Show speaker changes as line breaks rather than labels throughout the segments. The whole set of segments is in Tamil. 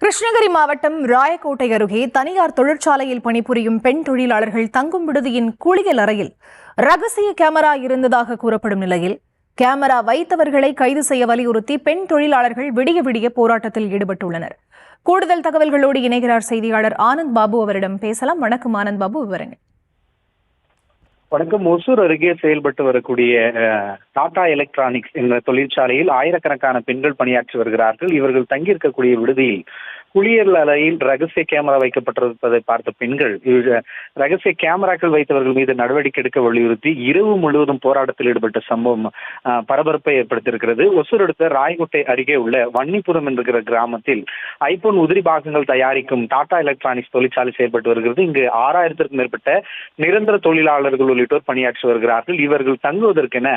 கிருஷ்ணகிரி மாவட்டம் ராயக்கோட்டை அருகே தனியார் தொழிற்சாலையில் பணிபுரியும் பெண் தொழிலாளர்கள் தங்கும் விடுதியின் குளியல் அறையில் ரகசிய கேமரா இருந்ததாக கூறப்படும் நிலையில் கேமரா வைத்தவர்களை கைது செய்ய வலியுறுத்தி பெண் தொழிலாளர்கள் விடிய விடிய போராட்டத்தில் ஈடுபட்டுள்ளனர். கூடுதல் தகவல்களோடு இணைகிறார் செய்தியாளர் ஆனந்த் பாபு அவரிடம் பேசலாம். வணக்கம் ஆனந்த் பாபு விவரங்கள்.
வணக்கம். ஒசூர் அருகே செயல்பட்டு வரக்கூடிய டாடா எலக்ட்ரானிக்ஸ் என்ற தொழிற்சாலையில் ஆயிரக்கணக்கான பெண்கள் பணியாற்றி வருகிறார்கள். இவர்கள் தங்கியிருக்கக்கூடிய விடுதியில் குளியல் அறையில் ரகசிய கேமரா வைக்கப்பட்டிருப்பதை பார்த்த பெண்கள் ரகசிய கேமராக்கள் வைத்தவர்கள் மீது நடவடிக்கை எடுக்க வலியுறுத்தி இரவு முழுவதும் போராட்டத்தில் ஈடுபட்ட சம்பவம் பரபரப்பை ஏற்படுத்தியிருக்கிறது. ஒசூர் அடுத்த ராயகோட்டை அருகே உள்ள வன்னிபுரம் என்கிற கிராமத்தில் ஐபோன் உதிரி பாகங்கள் தயாரிக்கும் டாடா எலக்ட்ரானிக்ஸ் தொழிற்சாலை செயல்பட்டு வருகிறது. இங்கு ஆறாயிரத்திற்கும் மேற்பட்ட நிரந்தர தொழிலாளர்கள் உள்ளிட்டோர் பணியாற்றி வருகிறார்கள். இவர்கள் தங்குவதற்கென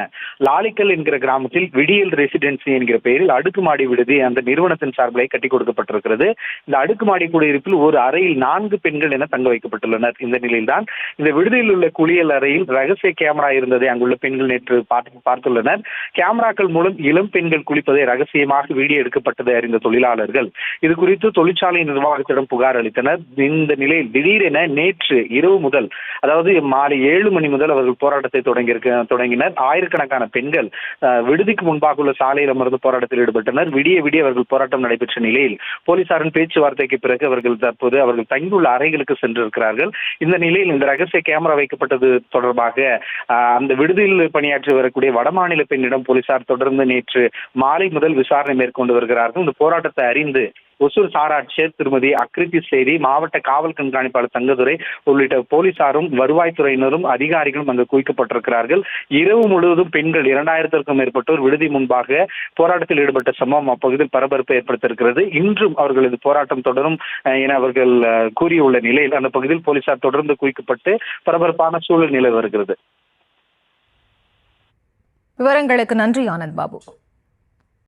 லாலிக்கல் என்கிற கிராமத்தில் விடியல் ரெசிடென்சி என்கிற பெயரில் அடுக்குமாடி விடுதி அந்த நிறுவனத்தின் சார்பிலே கட்டி கொடுக்கப்பட்டிருக்கிறது. இந்த அடுக்குமாடி குடியிருப்பில் ஒரு அறையில் நான்கு பெண்கள் என தங்க வைக்கப்பட்டுள்ளனர். இந்த நிலையில்தான் இந்த விடுதியில் உள்ள குளியல் அறையில் ரகசிய கேமரா இருந்ததை அங்குள்ள பெண்கள் நேற்று பார்த்து பார்த்துள்ளனர். கேமராக்கள் மூலம் இளம் பெண்கள் குளிப்பதை ரகசியமாக வீடியோ எடுக்கப்பட்டதை அறிந்த தொழிலாளர்கள் இது குறித்து தொழிற்சாலை நிர்வாகத்திடம் புகார் அளித்தனர். இந்த நிலையில் திடீரென நேற்று இரவு முதல் அதாவது மாலை ஏழு மணி முதல் அவர்கள் போராட்டத்தை தொடங்கி தொடங்கினர். ஆயிரக்கணக்கான பெண்கள் விடுதிக்கு முன்பாக உள்ள சாலையில் அமர்ந்து போராட்டத்தில் ஈடுபட்டனர். விடிய விடிய அவர்கள் போராட்டம் நடைபெற்ற நிலையில் போலீசாரின் பேச்சுவார்த்தைக்கு பிறகு அவர்கள் தற்போது அவர்கள் தங்கியுள்ள அறைகளுக்கு சென்றிருக்கிறார்கள். இந்த நிலையில் இந்த ரகசிய கேமரா வைக்கப்பட்டது தொடர்பாக அந்த விடுதியில் பணியாற்றி வரக்கூடிய வடமாநில பெண்ணிடம் போலீசார் தொடர்ந்து நேற்று மாலை முதல் விசாரணை மேற்கொண்டு வருகிறார்கள். இந்த போராட்டத்தை அறிந்து ஒசூர் சாராட்சியர் திருமதி அக்ரிதி சேரி மாவட்ட காவல் கண்காணிப்பாளர் தங்கதுரை உள்ளிட்ட போலீசாரும் வருவாய்த்துறையினரும் அதிகாரிகளும் அங்கு குவிக்கப்பட்டிருக்கிறார்கள். இரவு முழுவதும் பெண்கள் இரண்டாயிரத்திற்கும் மேற்பட்டோர் விடுதி முன்பாக போராட்டத்தில் ஈடுபட்ட சம்பவம் அப்பகுதியில் பரபரப்பை ஏற்படுத்தியிருக்கிறது. இன்றும் அவர்களது போராட்டம் தொடரும் என அவர்கள் கூறியுள்ள நிலையில் அந்த பகுதியில் போலீசார் தொடர்ந்து குவிக்கப்பட்டு பரபரப்பான சூழல் நிலவி வருகிறது.
விவரங்களுக்கு நன்றி ஆனந்த் பாபு.